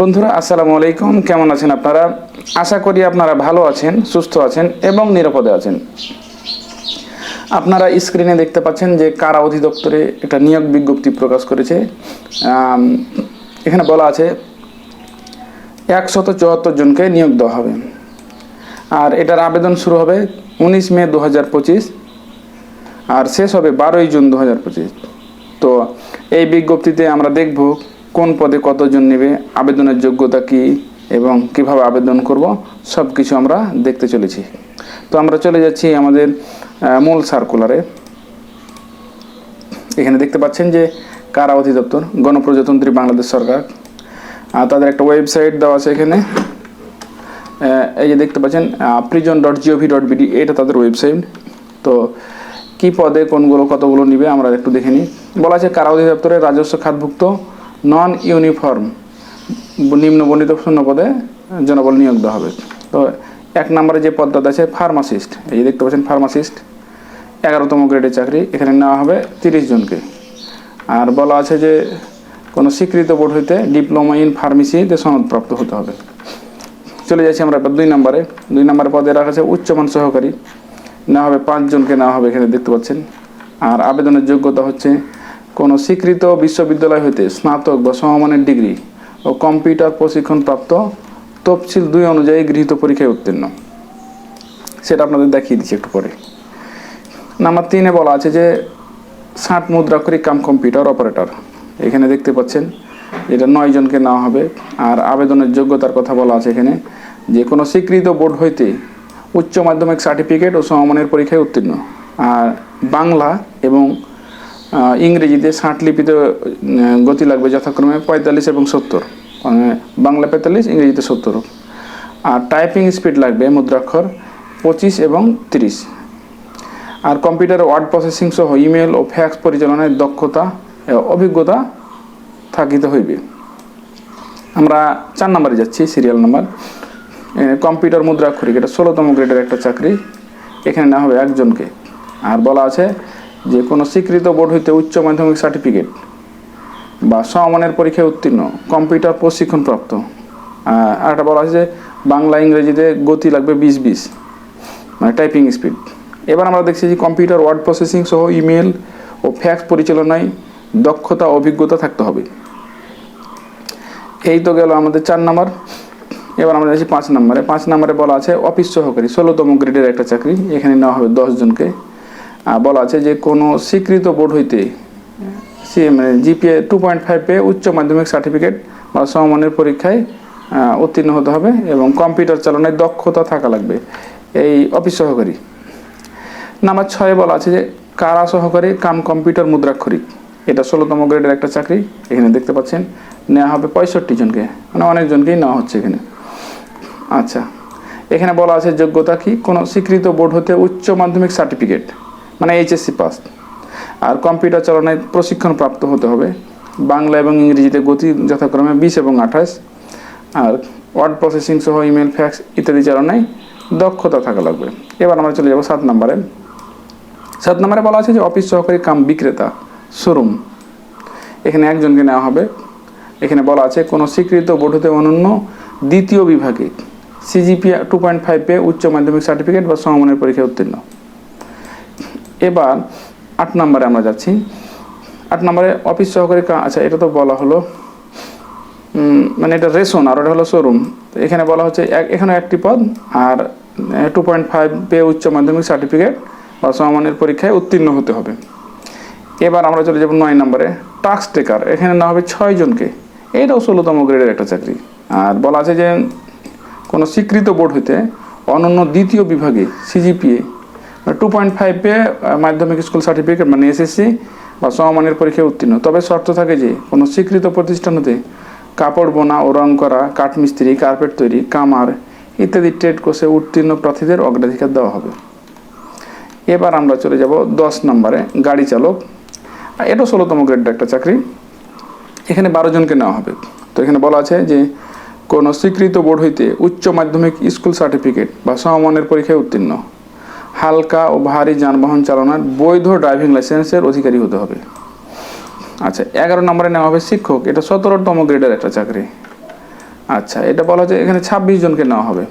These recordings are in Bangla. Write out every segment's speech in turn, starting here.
বন্ধুরা, আসসালামু আলাইকুম। কেমন আছেন আপনারা? আশা করি আপনারা ভালো আছেন, সুস্থ আছেন এবং নিরাপদে আছেন। আপনারা স্ক্রিনে দেখতে পাচ্ছেন যে কারা অধিদপ্তরে একটা নিয়োগ বিজ্ঞপ্তি প্রকাশ করেছে। এখানে বলা আছে, একশত চুয়াত্তর জনকে নিয়োগ দেওয়া হবে। আর এটার আবেদন শুরু হবে উনিশ মে দু হাজার পঁচিশ আর শেষ হবে বারোই জুন দু হাজার পঁচিশ। তো এই বিজ্ঞপ্তিতে আমরা দেখব কোন পদে কতজন নেবে, আবেদনের যোগ্যতা কি এবং কীভাবে আবেদন করব সব কিছু আমরা দেখতে চলেছি। তো আমরা চলে যাচ্ছি আমাদের মূল সার্কুলারে এখানে দেখতে পাচ্ছেন যে কারা অধিদপ্তর? গণপ্রজাতন্ত্রী বাংলাদেশ সরকার। আর তাদের একটা ওয়েবসাইট দেওয়া আছে এখানে। এই যে দেখতে পাচ্ছেন prison dot GOV dot BD এটা তাদের ওয়েবসাইট তো কি পদে কোনগুলো কতগুলো নিবে আমরা একটু দেখে নিই। বলা আছে কারা অধিদপ্তরের রাজস্ব খাতভুক্ত নন ইউনিফর্ম নিম্ন বর্ণিত শূন্য পদে জনবল নিয়োগ দেওয়া হবে। তো এক নম্বরে যে পদটা আছে ফার্মাসিস্ট এই যে দেখতে পাচ্ছেন ফার্মাসিস্ট এগারোতম গ্রেডের চাকরি এখানে নেওয়া হবে তিরিশ জনকে। আর বলা আছে যে কোনো স্বীকৃত বোর্ড হইতে ডিপ্লোমা ইন ফার্মেসিতে সনদপ্রাপ্ত হতে হবে। চলে যাচ্ছি আমরা দুই নম্বরে। দুই নম্বরে পদে রাখা আছে উচ্চমান সহকারী। নেওয়া হবে পাঁচজনকে নেওয়া হবে এখানে দেখতে পাচ্ছেন। আর আবেদনের যোগ্যতা হচ্ছে কোনো স্বীকৃত বিশ্ববিদ্যালয় হইতে স্নাতক বা সমমানের ডিগ্রি ও কম্পিউটার প্রশিক্ষণ প্রাপ্ত তফসিল দুই অনুযায়ী গৃহীত পরীক্ষায় উত্তীর্ণ। সেটা আপনাদের দেখিয়ে দিচ্ছি একটু পরে। নাম্বার তিনে বলা আছে যে, ষাট মুদ্রাক্ষরিক কাম কম্পিউটার অপারেটর। এখানে দেখতে পাচ্ছেন এটা নয় জনকে নেওয়া হবে। আর আবেদনের যোগ্যতার কথা বলা আছে এখানে, যে কোনো স্বীকৃত বোর্ড হইতে উচ্চ মাধ্যমিক সার্টিফিকেট ও সমমানের পরীক্ষায় উত্তীর্ণ। আর বাংলা এবং ইংরেজিতে লিপিতে গতি লাগবে যথাক্রমে পঁয়তাল্লিশ এবং সত্তর। মানে বাংলা পঁয়তাল্লিশ, ইংরেজিতে সত্তর। আর টাইপিং স্পিড লাগবে মুদ্রাক্ষর পঁচিশ এবং তিরিশ। আর কম্পিউটার ওয়ার্ড প্রসেসিং সহ ইমেল ও ফ্যাক্স পরিচালনায় দক্ষতা অভিজ্ঞতা থাকিতে হইবে। আমরা চার নম্বরে যাচ্ছি সিরিয়াল নাম্বার কম্পিউটার মুদ্রাক্ষরিক, এটা ষোলোতম গ্রেডের একটা চাকরি। এখানে না হবে একজনকে। আর বলা আছে যে কোনো স্বীকৃত বোর্ড হইতে উচ্চ মাধ্যমিক সার্টিফিকেট বা সমমানের পরীক্ষায় উত্তীর্ণ, কম্পিউটার প্রশিক্ষণ প্রাপ্ত আর একটা বলা আছে যে বাংলা, ইংরেজিতে গতি লাগবে বিশ বিশ মানে টাইপিং স্পিড এবার আমরা দেখছি যে কম্পিউটার ওয়ার্ড প্রসেসিং সহ ইমেল ও ফ্যাক্স পরিচালনায় দক্ষতা, অভিজ্ঞতা থাকতে হবে। এই তো গেল আমাদের চার নাম্বার। এবার আমরা যাচ্ছি পাঁচ নম্বরে। পাঁচ নম্বরে বলা আছে অফিস সহকারী, ষোলোতম গ্রেডের একটা চাকরি, এখানে নেওয়া হবে দশ জনকে। বলা আছে যে কোনো স্বীকৃত বোর্ড হইতে সি মানে জিপিএ টু পয়েন্ট ফাইভ পেয়ে উচ্চ মাধ্যমিক সার্টিফিকেট বা সমমানের পরীক্ষায় উত্তীর্ণ হতে হবে এবং কম্পিউটার চালনায় দক্ষতা থাকা লাগবে। এই অফিস সহকারী। নাম্বার ছয়ে বলা আছে যে কারা সহকারী কাম কম্পিউটার মুদ্রাক্ষরিক? এটা ষোলোতম গ্রেডের একটা চাকরি, এখানে দেখতে পাচ্ছেন। নেওয়া হবে পঁয়ষট্টি জনকে মানে অনেকজনকেই নেওয়া হচ্ছে এখানে। আচ্ছা এখানে বলা আছে যোগ্যতা কি? কোনো স্বীকৃত বোর্ড হতে উচ্চ মাধ্যমিক সার্টিফিকেট মানে এইচএসসি পাস আর কম্পিউটার চালনায় প্রশিক্ষণ প্রাপ্ত হতে হবে। বাংলা এবং ইংরেজিতে গতি যথাক্রমে বিশ এবং আঠাশ। আর ওয়ার্ড প্রসেসিং সহ ইমেল ফ্যাক্স ইত্যাদি চালনায় দক্ষতা থাকা লাগবে। এবার আমরা চলে যাব সাত নম্বরে। সাত নম্বরে বলা আছে যে অফিস সহকারী কাম বিক্রেতা, শোরুম। এখানে একজনকে নেওয়া হবে। এখানে বলা আছে, কোনো স্বীকৃত বোর্ড অনন্য দ্বিতীয় বিভাগে। সিজিপি টু পয়েন্ট ফাইভ উচ্চ মাধ্যমিক সার্টিফিকেট বা সমমানের পরীক্ষায় উত্তীর্ণ। এবার আট নম্বরে আমরা যাচ্ছি। আট নম্বরে অফিস সহকারী আচ্ছা এটা তো বলা হলো। মানে এটা রেশন আর ওটা হলো শোরুম এখানে বলা হচ্ছে এখানে একটি পদ আর টু পয়েন্ট ফাইভ পেয়ে উচ্চ মাধ্যমিক সার্টিফিকেট বা সমমানের পরীক্ষায় উত্তীর্ণ হতে হবে। এবার আমরা চলে যাব নয় নম্বরে টাক্স টেকার এখানে না হবে ছয় জনকে। এটাও ষোলোতম গ্রেডের একটা চাকরি। আর বলা আছে যে কোনো স্বীকৃত বোর্ড হইতে অনন্য দ্বিতীয় বিভাগে সিজিপিএ টু পয়েন্ট ফাইভ মাধ্যমিক স্কুল সার্টিফিকেট মানে এসএসসি বা সমমানের পরীক্ষায় উত্তীর্ণ। তবে শর্ত থাকে যে, কোনো স্বীকৃত প্রতিষ্ঠান হতে কাপড় বোনা ও রং করা, কাঠমিস্ত্রি, কার্পেট তৈরি, কামার ইত্যাদি ট্রেড কোর্সে উত্তীর্ণ প্রার্থীদের অগ্রাধিকার দেওয়া হবে। এবার আমরা চলে যাব দশ নম্বরে, গাড়ি চালক। এটাও ষোলোতম গ্রেডের একটা চাকরি। এখানে বারো জনকে নেওয়া হবে। তো এখানে বলা আছে যে, কোনো স্বীকৃত বোর্ড হইতে উচ্চ মাধ্যমিক স্কুল সার্টিফিকেট বা সমমানের পরীক্ষায় উত্তীর্ণ। হালকা ও ভারী যানবাহন চালানোর বৈধ ড্রাইভিং লাইসেন্সের অধিকারী হতে হবে। আচ্ছা এগারো নম্বরে নেওয়া হবে শিক্ষক। এটা সতেরোতম গ্রেডের একটা চাকরি। আচ্ছা এটা বলা হচ্ছে এখানে ছাব্বিশ জনকে নেওয়া হবে।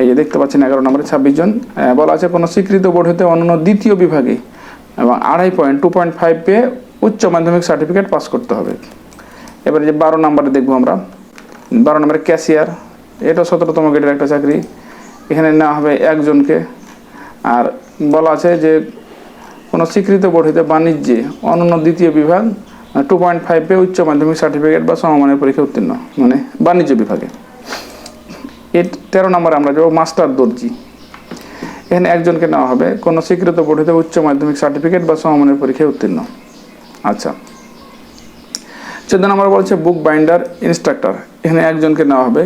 এই যে দেখতে পাচ্ছেন এগারো নম্বরে ছাব্বিশ জন। বলা আছে কোনো স্বীকৃত বোর্ড হতে অন্যান্য দ্বিতীয় বিভাগে এবং আড়াই পয়েন্ট টু পয়েন্ট ফাইভ পেয়ে উচ্চ মাধ্যমিক সার্টিফিকেট পাস করতে হবে। এবারে যে বারো নম্বরে দেখব আমরা। বারো নম্বরে ক্যাশিয়ার। এটা সতেরোতম গ্রেডের একটা চাকরি। এখানে নেওয়া হবে একজনকে আর বলা আছে যে কোনো স্বীকৃত বোর্ড হতে বাণিজ্যে অনন্য দ্বিতীয় বিভাগ টু পয়েন্ট ফাইভ উচ্চ মাধ্যমিক সার্টিফিকেট বা সমমানের পরীক্ষা উত্তীর্ণ মানে বাণিজ্য বিভাগে। এর তেরো নম্বরে আমরা যাব মাস্টার দর্জি। এখানে একজনকে নেওয়া হবে, কোনো স্বীকৃত বোর্ড হতে উচ্চ মাধ্যমিক সার্টিফিকেট বা সমমানের পরীক্ষায় উত্তীর্ণ। আচ্ছা। চোদ্দ নম্বর বলছে বুক বাইন্ডার ইনস্ট্রাক্টর এখানে একজনকে নেওয়া হবে,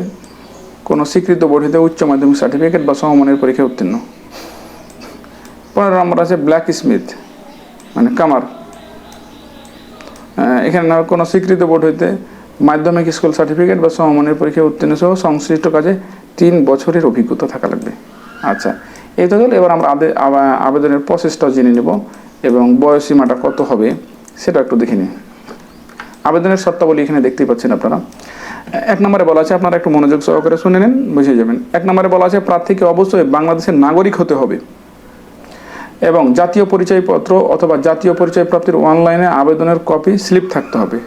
কোনো স্বীকৃত বোর্ড উচ্চ মাধ্যমিক সার্টিফিকেট বা সমমানের পরীক্ষায় উত্তীর্ণ। পনেরো নম্বর আছে ব্ল্যাক স্মিথ মানে কামার। এখানে না কোনো স্বীকৃত বোর্ড হইতে মাধ্যমিক স্কুল সার্টিফিকেট বা সমমানের পরীক্ষায় উত্তীর্ণ সহ সংশ্লিষ্ট কাজে তিন বছরের অভিজ্ঞতা থাকা লাগবে। আচ্ছা এই তো এবার আমরা আবেদনের প্রসেসটাও জেনে নেব এবং বয়স সীমাটা কত হবে সেটা একটু দেখে নিই। আবেদনের শর্তাবলী এখানে দেখতেই পাচ্ছেন আপনারা। এক নম্বরে বলা আছে, আপনারা একটু মনোযোগ সহকারে শুনে নেন, বুঝে যাবেন। এক নম্বরে বলা আছে, প্রার্থীকে অবশ্যই বাংলাদেশের নাগরিক হতে হবে। এবং জাতীয় পরিচয়পত্র অথবা জাতীয় পরিচয় প্রাপ্তির অনলাইনে আবেদনের কপি স্লিপ থাকতে হবে।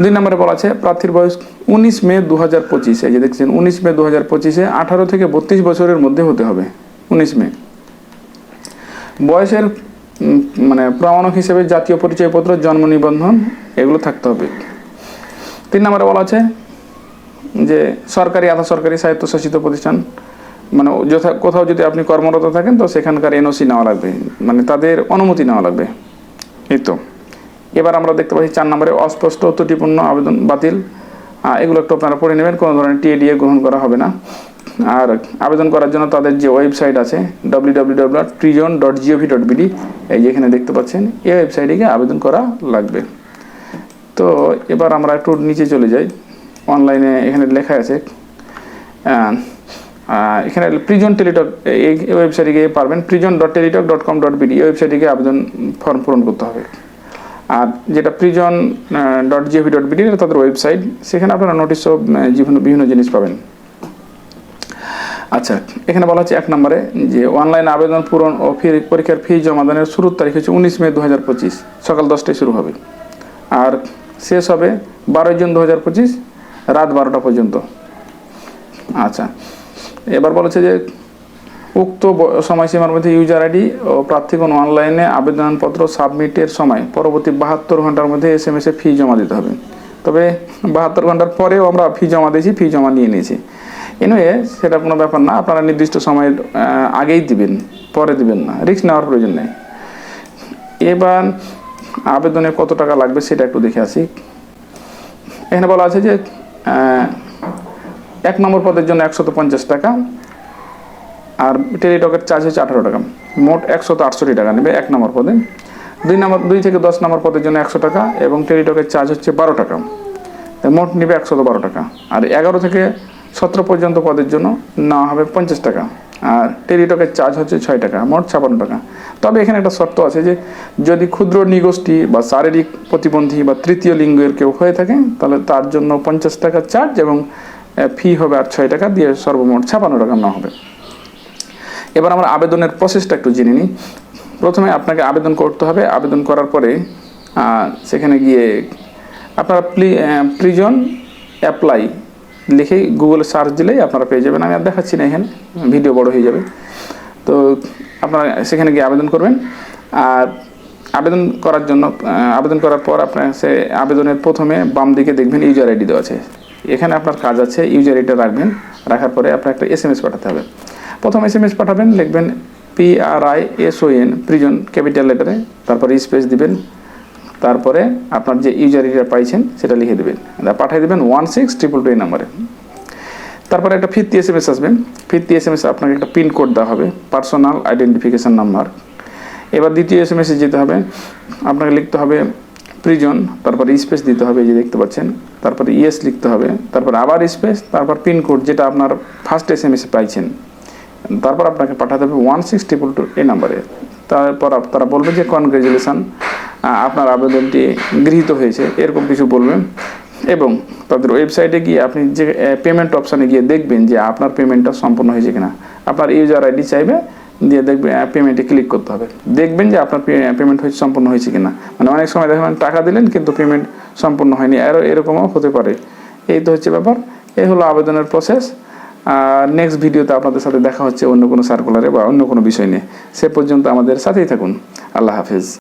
দুই নম্বরে বলা আছে, প্রার্থীর বয়স উনিশ মে দু হাজার পঁচিশে যে দেখছেন, উনিশ মে দু হাজার পঁচিশে আঠারো থেকে বত্রিশ বছরের মধ্যে হতে হবে, উনিশ মে। বয়সের মানে প্রমাণক হিসেবে জাতীয় পরিচয়পত্র, জন্ম নিবন্ধন, এগুলো থাকতে হবে। তিন নম্বরে বলা আছে যে, সরকারি, আধা সরকারি স্বায়ত্তশাসিত প্রতিষ্ঠান মানে যথা, কোথাও যদি আপনি কর্মরত থাকেন, তো সেখানকার এনওসি নেওয়া লাগবে। মানে তাদের অনুমতি নেওয়া লাগবে। এই তো। এবার আমরা দেখতে পাচ্ছি চার নম্বরে অস্পষ্ট, ত্রুটিপূর্ণ আবেদন বাতিল। এগুলো একটু আপনারা পড়ে নেবেন, কোনো ধরনের টিএডিএ গ্রহণ করা হবে না। আর আবেদন করার জন্য তাদের যে ওয়েবসাইট আছে W W W prison dot GOV dot BD এই যে এখানে দেখতে পাচ্ছেন, এই ওয়েবসাইটে গিয়ে আবেদন করা লাগবে। তো এবার আমরা একটু নিচে চলে যাই। অনলাইনে এখানে লেখা আছে এখানে প্রিজন টেলিটক এই ওয়েবসাইটে গিয়ে পারবেন prison dot Teletalk dot com dot BD এই ওয়েবসাইটে গিয়ে আবেদন ফর্ম পূরণ করতে হবে। আর যেটা prison dot GOV dot BD তাদের ওয়েবসাইট সেখানে আপনারা নোটিশ বিভিন্ন বিভিন্ন জিনিস পাবেন। আচ্ছা এখানে বলা হচ্ছে এক নম্বরে যে অনলাইন আবেদন পূরণ ও ফি, পরীক্ষার ফি জমাদানের শুরুর তারিখ হচ্ছে উনিশ মে দু হাজার পঁচিশ, সকাল দশটায় শুরু হবে। আর শেষ হবে বারোই জুন দু হাজার পঁচিশ, রাত বারোটা পর্যন্ত। আচ্ছা এবার বলেছে যে উক্ত সময়সীমার মধ্যে ইউজার আইডি ও প্রার্থীগণ অনলাইনে আবেদনপত্র সাবমিটের সময় পরবর্তী বাহাত্তর ঘণ্টার মধ্যে এস এম এস এ ফি জমা দিতে হবে। তবে বাহাত্তর ঘণ্টার পরেও আমরা ফি জমা দিয়েছি ফি জমা নিয়ে নিয়েছি। এনিওয়ে সেটা কোনো ব্যাপার না, আপনারা নির্দিষ্ট সময়ের আগেই দিবেন, পরে দিবেন না রিস্ক নেওয়ার প্রয়োজন নেই। এবার আবেদনে কত টাকা লাগবে সেটা একটু দেখে আসি। এখানে বলা আছে যে এক নম্বর পদের জন্য একশত পঞ্চাশ টাকা। আর টেলিটকের চার্জ হচ্ছে আঠারো টাকা। মোট একশত আটষট্টি টাকা নেবে এক নম্বর পদে। দুই নম্বর দুই থেকে দশ নম্বর পদের জন্য একশো টাকা এবং টেলিটকের চার্জ হচ্ছে বারো টাকা। মোট নেবে একশত বারো টাকা। আর এগারো থেকে সতেরো পর্যন্ত পদের জন্য নেওয়া হবে পঞ্চাশ টাকা। আর টেলিটকের চার্জ হচ্ছে ছয় টাকা, মোট ছাপান্ন টাকা। তবে এখানে একটা শর্ত আছে যে, যদি ক্ষুদ্র নিগোষ্ঠী বা শারীরিক প্রতিবন্ধী বা তৃতীয় লিঙ্গের কেউ হয়ে থাকে, তাহলে তার জন্য পঞ্চাশ টাকা চার্জ এবং ফি হবে আর ছয় টাকা দিয়ে সর্বমোট ছাপান্ন টাকা নেওয়া হবে। এবার আমরা আবেদনের প্রসেসটা একটু জেনে নিই। প্রথমে আপনাকে আবেদন করতে হবে। আবেদন করার পরে সেখানে গিয়ে আপনারা প্লি প্রিজন অ্যাপ্লাই লিখে গুগলে সার্চ দিলেই আপনারা পেয়ে যাবেন। আমি আর দেখাচ্ছি না এখানে, ভিডিও বড় হয়ে যাবে। তো আপনারা সেখানে গিয়ে আবেদন করবেন। আর আবেদন করার জন্য আবেদন করার পর আপনার সে আবেদনের প্রথমে বাম দিকে দেখবেন ইউজার আইডি দেওয়া আছে। এখানে আপনার কাজ আছে ইউজার আইডিটা রাখবেন, রাখার পরে আপনার একটা এস এম এস পাঠাতে হবে। প্রথম এস এম এস পাঠাবেন, লিখবেন P R I S O N prison capital লেটারে তারপরে স্পেস দিবেন, তারপরে আপনার যে ইউজার আইডিটা পাইছেন, সেটা লিখে দেবেন। পাঠিয়ে দেবেন ওয়ান সিক্স ট্রিপল টু এই নাম্বারে তারপরে একটা ফিফটি এস এম এস আসবে। ফিফটি এস এম এস আপনাকে একটা পিন কোড দেওয়া হবে পার্সোনাল আইডেন্টিফিকেশন নাম্বার এবার দ্বিতীয় এস এম এসে যেতে হবে, আপনাকে লিখতে হবে প্রিজন তারপরে স্পেস দিতে হবে যে দেখতে পাচ্ছেন। তারপরে ইএস লিখতে হবে, তারপর আবার স্পেস তারপর পিনকোড যেটা আপনার ফার্স্ট এস এম এসে পাইছেন। তারপর আপনাকে পাঠাতে হবে ওয়ান সিক্স ট্রিপল টু এই নাম্বারে তারপর তারা বলবে যে কনগ্রেচুলেশন আপনার আবেদনটি গৃহীত হয়েছে, এরকম কিছু বলবেন এবং তাদের ওয়েবসাইটে গিয়ে আপনি যে পেমেন্ট অপশানে গিয়ে দেখবেন যে আপনার পেমেন্টটা সম্পূর্ণ হয়েছে কিনা। আপনার ইউজার আইডি চাইবে দিয়ে দেখবেন পেমেন্টে ক্লিক করতে হবে। দেখবেন যে আপনার পেমেন্ট হয়েছে, সম্পূর্ণ হয়েছে কিনা। মানে অনেক সময় দেখবেন টাকা দিলেন কিন্তু পেমেন্ট সম্পূর্ণ হয়নি। আরও এরকমও হতে পারে। এই তো হচ্ছে ব্যাপার। এই হলো আবেদনের প্রসেস আর নেক্সট ভিডিওতে আপনাদের সাথে দেখা হচ্ছে অন্য কোনো সার্কুলারে বা অন্য কোনো বিষয় নিয়ে। সে পর্যন্ত আমাদের সাথেই থাকুন। আল্লাহ হাফিজ।